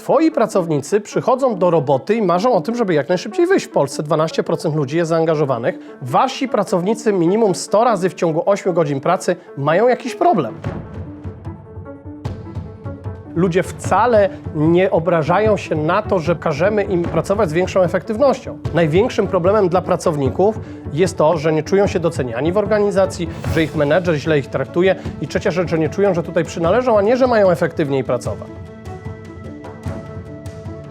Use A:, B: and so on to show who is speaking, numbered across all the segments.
A: Twoi pracownicy przychodzą do roboty i marzą o tym, żeby jak najszybciej wyjść. W Polsce 12% ludzi jest zaangażowanych. Wasi pracownicy minimum 100 razy w ciągu 8 godzin pracy mają jakiś problem. Ludzie wcale nie obrażają się na to, że każemy im pracować z większą efektywnością. Największym problemem dla pracowników jest to, że nie czują się doceniani w organizacji, że ich menedżer źle ich traktuje i trzecia rzecz, że nie czują, że tutaj przynależą, a nie, że mają efektywniej pracować.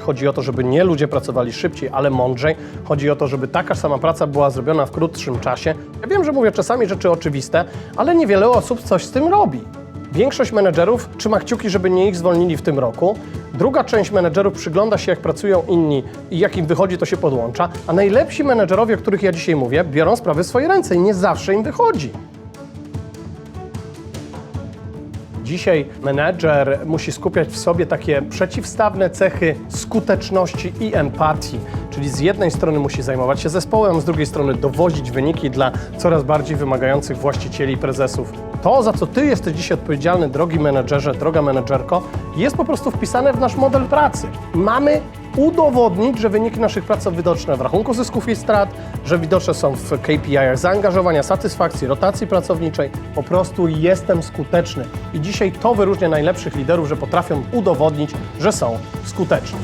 A: Chodzi o to, żeby nie ludzie pracowali szybciej, ale mądrzej. Chodzi o to, żeby taka sama praca była zrobiona w krótszym czasie. Ja wiem, że mówię czasami rzeczy oczywiste, ale niewiele osób coś z tym robi. Większość menedżerów trzyma kciuki, żeby nie ich zwolnili w tym roku. Druga część menedżerów przygląda się, jak pracują inni i jak im wychodzi, to się podłącza. A najlepsi menedżerowie, o których ja dzisiaj mówię, biorą sprawy w swoje ręce i nie zawsze im wychodzi. Dzisiaj menedżer musi skupiać w sobie takie przeciwstawne cechy skuteczności i empatii. Czyli z jednej strony musi zajmować się zespołem, z drugiej strony dowozić wyniki dla coraz bardziej wymagających właścicieli i prezesów. To, za co ty jesteś dzisiaj odpowiedzialny, drogi menedżerze, droga menedżerko, jest po prostu wpisane w nasz model pracy. Mamy udowodnić, że wyniki naszych prac są widoczne w rachunku zysków i strat, że widoczne są w KPI-ach zaangażowania, satysfakcji, rotacji pracowniczej. Po prostu jestem skuteczny. I dzisiaj to wyróżnia najlepszych liderów, że potrafią udowodnić, że są skuteczni.